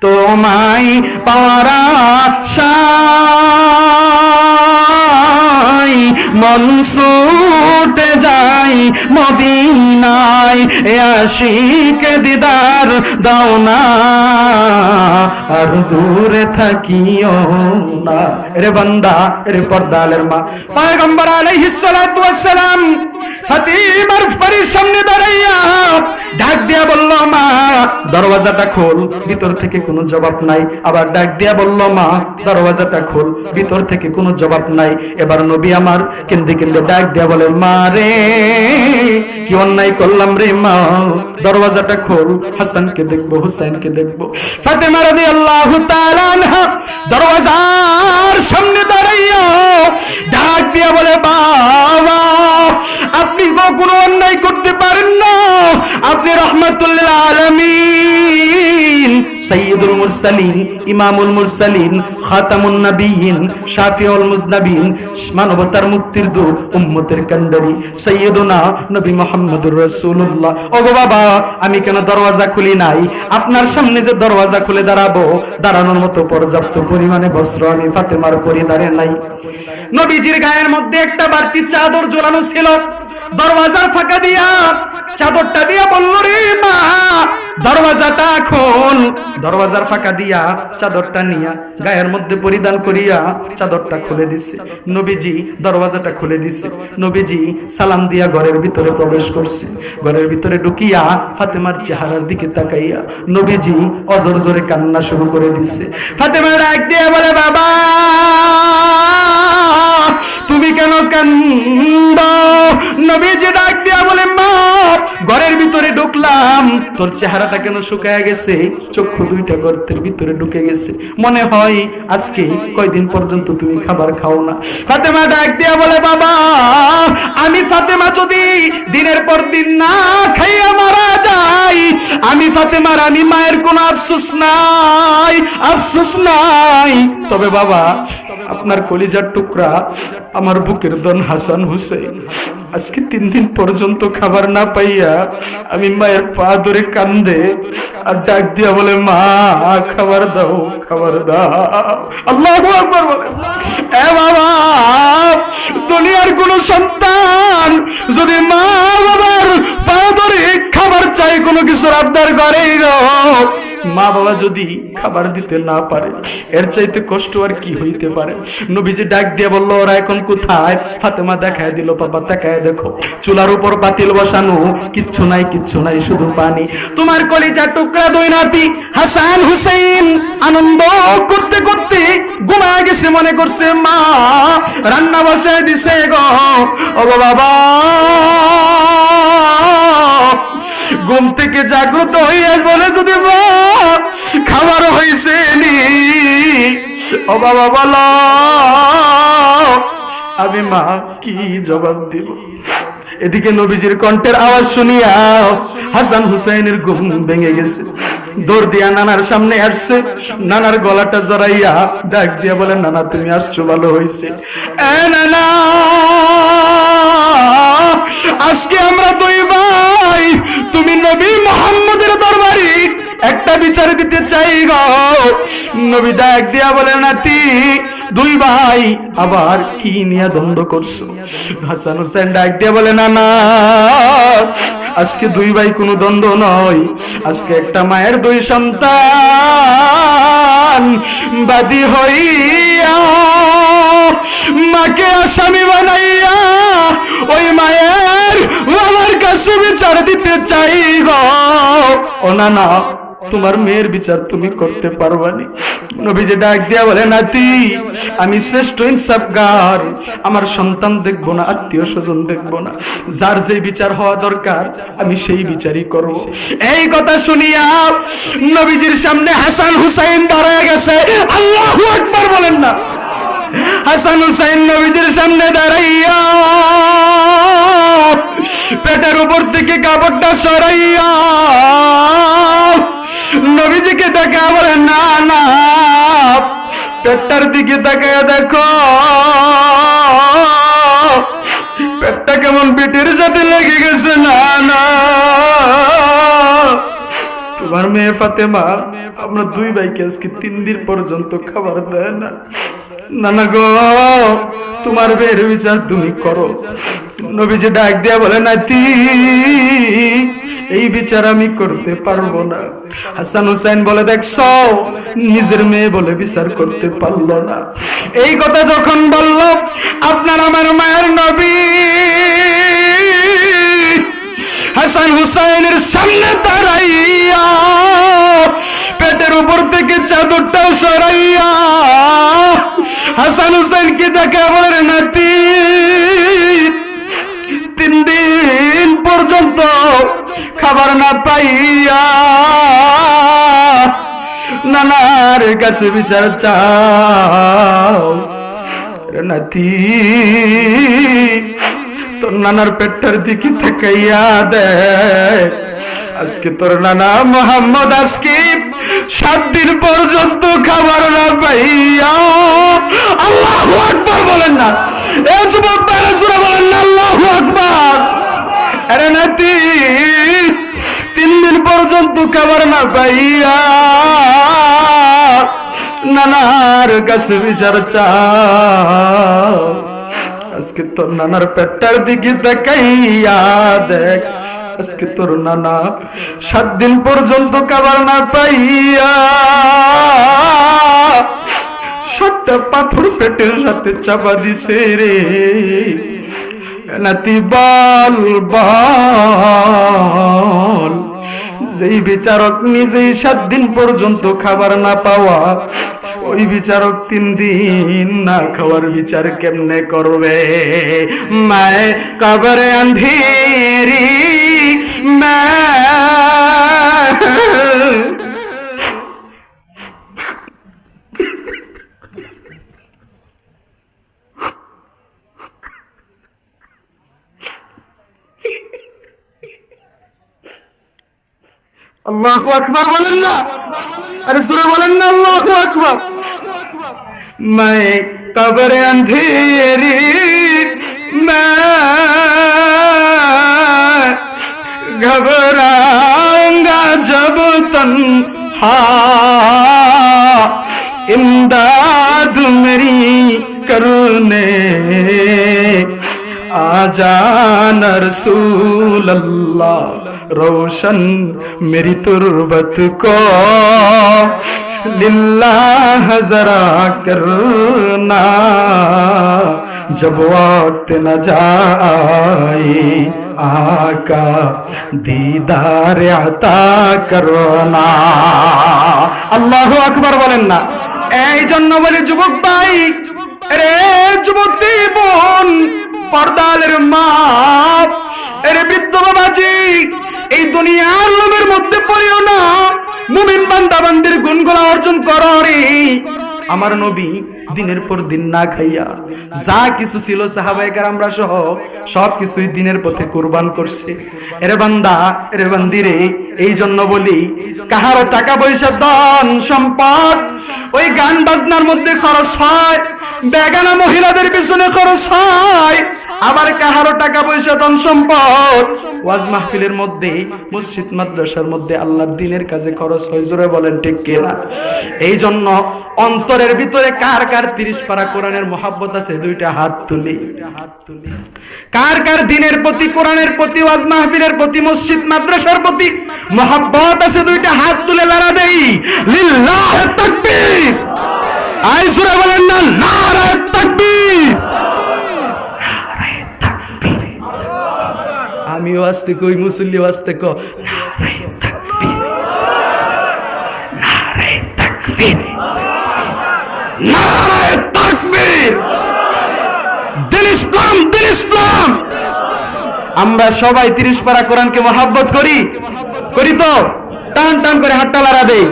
তোমায় পারা মন ছুটে যাই মদিনায়। এ আশিক দিদার, দাও না, আর দূরে থাকিও না। রে বান্দা রে পর্দালের মা। পয়গম্বর আলাইহিস সালাতু ওয়াস সালাম ফাতিমার বাড়ির দাঁড়াইয়া ডাক দিয়া বলল, মা, দরওয়াজাটা খোল, ভিতর থেকে কোনো জবাব নাই। আবার ডাক দিয়া বলল, মা, দরওয়াজাটা খোল, ভিতর থেকে কোনো জবাব নাই। এবার নবী আমার কেন্দ্রে কেন্দ্রে ডাক দিয়া বলে, মা রে, কি অন্যায় করলাম রে মা? দরওয়াজাটা খোল, হাসানকে দেখব, হুসাইনকে দেখব। ফাতেমা তাআলা আনহা দরওয়াজার সামনে দাঁড়াইয়া ডাক দিয়া বলে, বাবা, আপনি তো কোনো অন্যায় করতে পারেন না। আপনি রহমাতুল্লিল আলামিন সাইয়্যিদুল মুরসালিন, ইমামুল মুরসালিন, খাতামুন নবিয়িন শাফিউল মুজনাবিন, মানবতার মুক্তির দূত, উম্মতের কান্ডারি সাইয়্যিদুনা নবী মুহাম্মদুর রাসূলুল্লাহ। ওগো বাবা, আমি কেন দরওয়াজা খুলি নাই? আপনার সামনে যে দরওয়াজা খুলে দাঁড়াবো, দাঁড়ানোর মতো পর্যাপ্ত পরিমাণে বস্ত্র আমি ফাতেমার পরিধানে নাই। নবীজির গায়ের মধ্যে একটা বাড়তি চাদর জোলানো ছিল। দরওয়াজার ফাঁকা দিয়া, চাদরটা দিয়া বলল, রে মা, দরওয়াজাটা খোল দরওয়াজার ফাঁকা দিয়া চাদরটা নিয়া গায়ের মধ্যে পরিধান করিয়া চাদরটা খুলে দিছে। নবীজি দরওয়াজাটা খুলে দিছে। নবীজি সালাম দিয়া ঘরের ভিতরে প্রবেশ করছে। ঘরের ভিতরে ঢুকিয়া ফাতেমার চেহারার দিকে তাকাইয়া নবীজি অজর জোরে কান্না শুরু করে দিছে। ফাতেমা ডাক দিয়ে বলে, বাবা! তুমি কেন কান্দ? নবীজি ডাক দিয়া বলে মা ঘরের ভিতরে ঢুকলাম। তোর চেহারাটা কেন শুকায় গেছে? চক্ষু দুইটা গর্তের ভিতরে ঢুকে গেছে। মনে হয় আজকে কয়দিন পর্যন্ত তুমি খাবার খাও না। ফাতেমা ডাক দিয়া বলে, বাবা, আমি ফাতেমা যদি দিনের পর দিন না খাইয়া মারা যাই, আমি ফাতেমা রানী মায়ের কোনো আফসোস নাই আফসোস নাই। তবে বাবা আপনার কলিজার টুকরা আমার বুকের দন হাসান হুসেন আজকে তিন দিন পর্যন্ত খাবার না পাইয়া আমি মায়ের পা ধরে কান্দে আর ডাক দিয়া বলে, মা, খাবার দাও খাবার দাও। আল্লাহ এ বাবা, দুনিয়ার কোন সন্তান যদি মা বাবার পা ধরে খাবার চাই কোনো কিছুর আবদার করে গো মা বাবা যদি খাবার দিতে না পারে, এর চাইতে কষ্ট আর কি হইতে পারে? নবীজি ডাক দিয়ে বলল, ওরা এখন কোথায়? ফাতেমা দেখায় দিল, বাবা দেখায় দেখো, চুলার উপর পাতিল বসানো, কিচ্ছু নাই কিচ্ছু নাই, শুধু পানি। তোমার কলিজা টুকরা দুই নাতি, হাসান হুসেন আনন্দ করতে করতে ঘুমায় গেছে, মনে করছে, মা, রান্না বসায় দিছে গো। ওগো বাবা। ঘুম থেকে জাগ্রত হইয়া বলে যদি খাবার হয়েছে নি। ও বাবা, বলো, আমি মা কি জবাব দিব? এদিকে নবীজির কণ্ঠের আওয়াজ শুনিয়া হাসান হুসাইনের ঘুম ভেঙে গেছে। দৌড় দিয়া নানার সামনে আসছে। নানার গলাটা জড়াইয়া ডাক দিয়া বলে, নানা, তুমি আসছো, ভালো হয়েছে এ, নানা আজকে আমরা দুই ভাই, তুমি নবী মোহাম্মদের দরবারি একটা বিচার দিতে চাই গো। নবী ডাক দিয়া বলে, নাতি দুই ভাই আবার কি নিয়ে দ্বন্দ্ব করছ? হাসান হোসেন ডাক দিয়া বলে, না না, আজকে দুই ভাই কোনো দ্বন্দ্ব নয়। আজকে একটা মায়ের দুই সন্তান। বাদী হইয়া মাকে আসামি বানাইয়া ওই মায়ের আমার কাছে বিচার দিতে চাই গো। ও, না না তোমার মেয়ের বিচার তুমি করতে পারবানি। নবীজি ডাক দিয়া বলে, নাতি, আমি শ্রেষ্ঠ ইনসাফগার। আমার সন্তান দেখব না, আত্মীয় স্বজন দেখব না। যার যে বিচার হওয়া দরকার, আমি সেই বিচারই করব। এই কথা শুনিয়া নবীজির সামনে হাসান হুসাইন দাঁড়ায় গেছে। আল্লাহু আকবার বলেন না। হাসান হুসাইন নবীজির সামনে দাঁড়াইয়া পেটের উপর থেকে কাপড়টা সরাইয়া নবীজিকে দেখা বলে, না না। পেটটার দিকে তাকায় দেখো। পেটটা কেমন পেটের সাথে লেগে গেছে, না না। আমার মেয়ে ফাতেমা, আমরা দুই ভাইকে আজকে তিন দিন পর্যন্ত খাবার দেয় না। নানা গো তোমার বের বিচার তুমি করো। নবীজি ডাক দিয়া বলে, নাতি, এই বিচার আমি করতে পারব না। হাসান হুসাইন বলে, দেখছ, নিজের মেয়ে বলে বিচার করতে পারল না। এই কথা যখন বলল, আপনার আমার মায়ের নবী। হাসান হুসাইনের সামনে দাঁড়াইয়া, পেটের উপর থেকে চাদরটা সরাইয়া হাসান হুসাইনকে দেখে বলে নাতি? তিন দিন পর্যন্ত খাবার না পাইয়া নানার কাছে বিচার চাও। নাতি, তোর নানার পেটটার দিকে তাকাইয়া দে আজকে তোর নানা মোহাম্মদ, আজকে সাত দিন পর্যন্ত খাবার না পাইয়া। আল্লাহ আকবার বলেন না। এ যুবক বাইরে সুরে বলেন না, আল্লাহ আকবার। আরে নাতি, তিন দিন পর্যন্ত খাবার না পাইয়া। নানার কাছে বিচার আজকে তোর নানার পেটটার দিকে তাকাইয়া দেখ। আজকে তোর নানা, সাত দিন পর্যন্ত খাবার না পাইয়া, সাতটা পাথর পেটের সাথে চাপা দিছে রে। নাতি বল বল, যেই বিচারক নিজেই সাত দিন পর্যন্ত খাবার না পাওয়া, ওই বিচারক তিন দিন না খাওয়ার বিচার কেমনে করবে? মায় কবরে আন্ধেরি। মা আল্লাহু আকবার বলেন না আরে সুরে বলেন না আল্লাহু আকবার मैं कब्र अंधेरी मैं घबराऊंगा जब तन्हा इमदाद मेरी करने आजान रसूल अल्लाह रोशन मेरी तुरबत को लिल्लाह जरा करना जब वक्त न जाए আকা, দিদার আতা করোনা। আল্লাহ আকবর বলেন না। এই জন্য বলে, যুবক ভাই রে যুবতী বোন, পর্দালের মা রে বৃদ্ধ বাবাজি, এই দুনিয়ার লোমের মধ্যে পড়িও না। মুমিন বান্দাবান্দির গুণগুলা অর্জন করো রে। আমার নবী দিনের পর দিন না খাইয়া, যা কিছু ছিল সাহাবাইকার আমরা সহ সব কিছুই দিনের পথে কোরবান করছে। এরে বান্দা, এরে বান্দিরে এই জন্য বলি, কাহারো টাকা পয়সা, ধন, সম্পদ, ওই গান বাজনার মধ্যে খরচ হয়, বেগানা মহিলাদের পিছনে খরচ হয়, আবার কাহারো টাকা পয়সা, ধন, সম্পদ, ওয়াজ মাহফিলের মধ্যে, মসজিদ, মাদ্রাসার মধ্যে আল্লাহর দিনের কাজে খরচ হয়, জোরে বলেন ঠিক কিনা? এই জন্য অন্তরের ভিতরে কার কার তিরিশ পারা কোরআনের মহাব্বত আছে? দুইটা হাত তুলি। কার কার দিনের প্রতি, কোরআনের প্রতি, ওয়াজ মাহফিলের প্রতি, মসজিদ, মাদ্রাসার প্রতি মহাব্বত আছে? দুইটা হাত তুলে লড়া দেই। লিল্লাহ তাকবীর। আই সুরে বলেন না, নারায়ে তাকবীর। আমিও আসতে কই, মুসল্লি আসতে কো। নারায়ে তাকবীর নারায়ে তাকবীর নারায়ে তাকবীর দিন ইসলাম দিন ইসলাম আমরা সবাই তিরিশ পারা কোরআনকে মহাব্বত করি। করি তো? টান টান করে হাতটা লাড়া দেই।